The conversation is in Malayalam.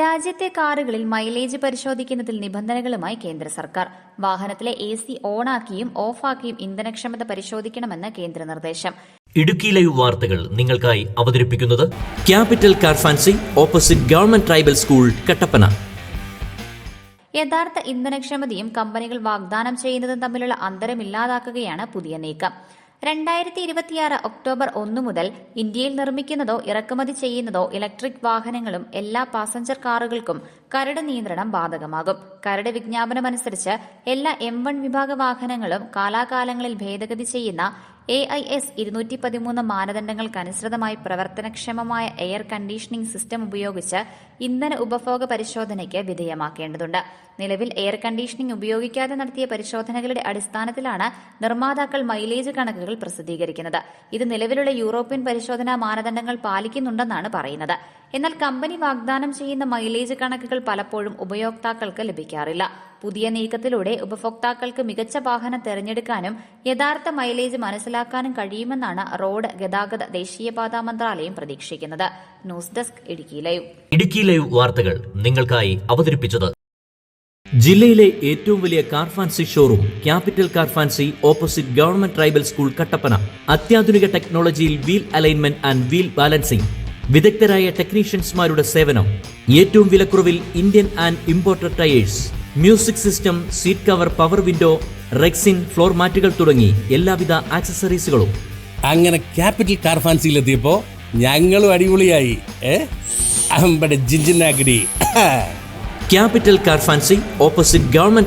രാജ്യത്തെ കാറുകളിൽ മൈലേജ് പരിശോധിക്കുന്നതിൽ നിബന്ധനകളുമായി കേന്ദ്ര സർക്കാർ. വാഹനത്തിലെ എ സി ഓണാക്കിയും ഓഫാക്കിയും ഇന്ധനക്ഷമത പരിശോധിക്കണമെന്ന് കേന്ദ്ര നിർദ്ദേശം. ഇടുക്കി ലൈവ് വാർത്തകൾ നിങ്ങൾക്കായി അവതരിപ്പിക്കുന്നത് capital car fancy opposite government tribal school Kattappana. യഥാർത്ഥ ഇന്ധനക്ഷമതയും കമ്പനികൾ വാഗ്ദാനം ചെയ്യുന്നതും തമ്മിലുള്ള അന്തരം ഇല്ലാതാക്കുകയാണ് പുതിയ നീക്കം. രണ്ടായിരത്തി ഇരുപത്തിയാറ് ഒക്ടോബർ ഒന്ന് മുതൽ ഇന്ത്യയിൽ നിർമ്മിക്കുന്നതോ ഇറക്കുമതി ചെയ്യുന്നതോ ഇലക്ട്രിക് വാഹനങ്ങളും എല്ലാ പാസഞ്ചർ കാറുകൾക്കും കരട് നിയന്ത്രണം ബാധകമാകും. കരട് വിജ്ഞാപനമനുസരിച്ച് എല്ലാ എം വൺ വിഭാഗ വാഹനങ്ങളും കാലാകാലങ്ങളിൽ ഭേദഗതി ചെയ്യുന്ന എ ഐ എസ് ഇരുന്നൂറ്റി പതിമൂന്ന് മാനദണ്ഡങ്ങൾക്കനുസൃതമായി പ്രവർത്തനക്ഷമമായ എയർ കണ്ടീഷനിംഗ് സിസ്റ്റം ഉപയോഗിച്ച് ഇന്ധന ഉപഭോഗ പരിശോധനയ്ക്ക് വിധേയമാക്കേണ്ടതുണ്ട്. നിലവിൽ എയർ കണ്ടീഷനിംഗ് ഉപയോഗിക്കാതെ നടത്തിയ പരിശോധനകളുടെ അടിസ്ഥാനത്തിലാണ് നിർമ്മാതാക്കൾ മൈലേജ് കണക്കുകൾ പ്രസിദ്ധീകരിക്കുന്നത്. ഇത് നിലവിലുള്ള യൂറോപ്യൻ പരിശോധനാ മാനദണ്ഡങ്ങൾ പാലിക്കുന്നുണ്ടെന്നാണ് പറയുന്നത്. എന്നാൽ കമ്പനി വാഗ്ദാനം ചെയ്യുന്ന മൈലേജ് കണക്കുകൾ പലപ്പോഴും ഉപയോക്താക്കൾക്ക് ലഭിക്കാറില്ല. പുതിയ നീക്കത്തിലൂടെ ഉപഭോക്താക്കൾക്ക് മികച്ച വാഹനം തെരഞ്ഞെടുക്കാനും യഥാർത്ഥ മൈലേജ് മനസ്സിലാക്കാനും കഴിയുമെന്നാണ് റോഡ് ഗതാഗത ദേശീയപാതാ മന്ത്രാലയം പ്രതീക്ഷിക്കുന്നത്. News desk Idukki live. Idukki live വാർത്തകൾ നിങ്ങൾക്കായി അവതരിപ്പിച്ചത്. ജില്ലയിലെ ഏറ്റവും വലിയ car fancy showroom capital car fancy opposite government tribal school Kattappana. അത്യാധുനിക ടെക്നോളജിയിൽ wheel alignment and wheel balancing വിദഗ്ധരായ ടെക്നീഷ്യൻസ്മാരുടെ സേവനം ഏറ്റവും വിലക്കുറവിൽ Indian and imported tyres music system seat cover power window rexine floor മാറ്റുകൾ തുടങ്ങി എല്ലാവിധ ആക്സസറീസുകളും. അങ്ങനെ ക്യാപിറ്റൽ കാർ ഫാൻസിയിലെത്തിയപ്പോ ഞങ്ങളും അടിപൊളിയായി capital car fancy opposite government